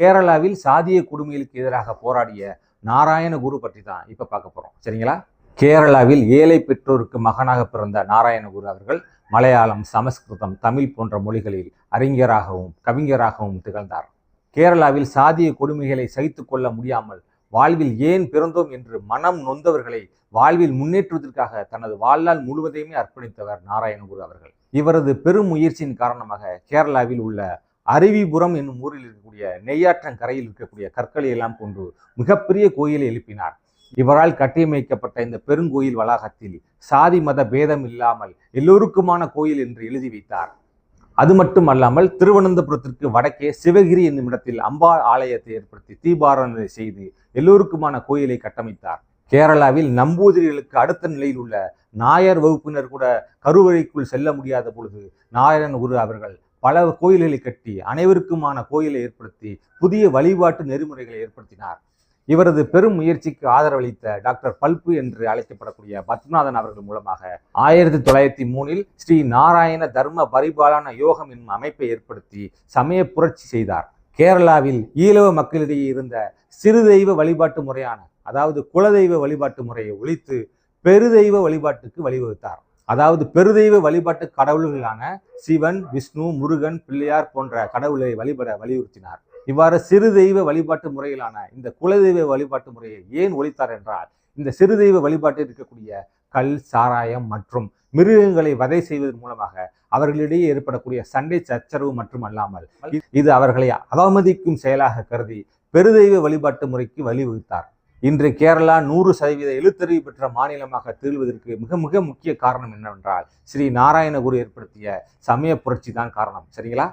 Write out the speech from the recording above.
கேரளாவில் சாதிய கொடுமைகளுக்கு எதிராக போராடிய நாராயண குரு பற்றி தான் இப்போ பார்க்க போகிறோம் சரிங்களா? கேரளாவில் ஏழை பெற்றோருக்கு மகனாக பிறந்த நாராயணகுரு அவர்கள் மலையாளம் சமஸ்கிருதம் தமிழ் போன்ற மொழிகளில் அறிஞராகவும் கவிஞராகவும் திகழ்ந்தார். கேரளாவில் சாதிய கொடுமைகளை சகித்து கொள்ள முடியாமல் வாழ்வில் ஏன் பிறந்தோம் என்று மனம் நொந்தவர்களை வாழ்வில் முன்னேற்றுவதற்காக தனது வாழ்நாள் முழுவதையுமே அர்ப்பணித்தவர் நாராயணகுரு அவர்கள். இவரது பெரும் முயற்சியின் காரணமாக கேரளாவில் உள்ள அருவிபுரம் என்னும் ஊரில் இருக்கக்கூடிய நெய்யாற்றங்கரையில் இருக்கக்கூடிய கற்களை எல்லாம் கொண்டு மிகப்பெரிய கோயிலை எழுப்பினார். இவரால் கட்டியமைக்கப்பட்ட இந்த பெருங்கோயில் வளாகத்தில் சாதி மத பேதம் இல்லாமல் எல்லோருக்குமான கோயில் என்று எழுதி வைத்தார். அது மட்டும் அல்லாமல் திருவனந்தபுரத்திற்கு வடக்கே சிவகிரி என்னும் இடத்தில் அம்பாள் ஆலயத்தை ஏற்படுத்தி தீபாராதனை செய்து எல்லோருக்குமான கோயிலை கட்டமைத்தார். கேரளாவில் நம்பூதிரிகளுக்கு அடுத்த நிலையில் உள்ள நாயர் வகுப்பினர் கூட கருவறைக்குள் செல்ல முடியாத பொழுது நாயரன் குரு அவர்கள் பல கோயில்களை கட்டி அனைவருக்குமான கோயிலை ஏற்படுத்தி புதிய வழிபாட்டு நெறிமுறைகளை ஏற்படுத்தினார். இவரது பெரும் முயற்சிக்கு ஆதரவளித்த டாக்டர் பல்பு என்று அழைக்கப்படக்கூடிய பத்மநாதன் அவர்கள் மூலமாக ஆயிரத்தி தொள்ளாயிரத்தி மூணில் ஸ்ரீ நாராயண தர்ம பரிபாலன யோகம் என்னும் அமைப்பை ஏற்படுத்தி சமய புரட்சி செய்தார். கேரளாவில் ஈழவ மக்களிடையே இருந்த சிறு தெய்வ வழிபாட்டு முறையான அதாவது குலதெய்வ வழிபாட்டு முறையை ஒழித்து பெருதெய்வ வழிபாட்டுக்கு வழிவகுத்தார். அதாவது பெருதெய்வ வழிபாட்டு கடவுள்களான சிவன் விஷ்ணு முருகன் பிள்ளையார் போன்ற கடவுளை வழிபட வலியுறுத்தினார். இவ்வாறு சிறு தெய்வ வழிபாட்டு முறையிலான இந்த குலதெய்வ வழிபாட்டு முறையை ஏன் ஒழித்தார் என்றால் இந்த சிறு தெய்வ வழிபாட்டில் இருக்கக்கூடிய கல் சாராயம் மற்றும் மிருகங்களை வதை செய்வதன் மூலமாக அவர்களிடையே ஏற்படக்கூடிய சண்டை சச்சரவு மற்றும் அல்லாமல் இது அவர்களை அவமதிக்கும் செயலாக கருதி பெருதெய்வ வழிபாட்டு முறைக்கு வழிவகுத்தார். இன்று கேரளா நூறு சதவீத எழுத்தறிவு பெற்ற மாநிலமாக திகழ்வதற்கு மிக மிக முக்கிய காரணம் என்னவென்றால் ஸ்ரீ நாராயணகுரு ஏற்படுத்திய சமய புரட்சி தான் காரணம். சரிங்களா?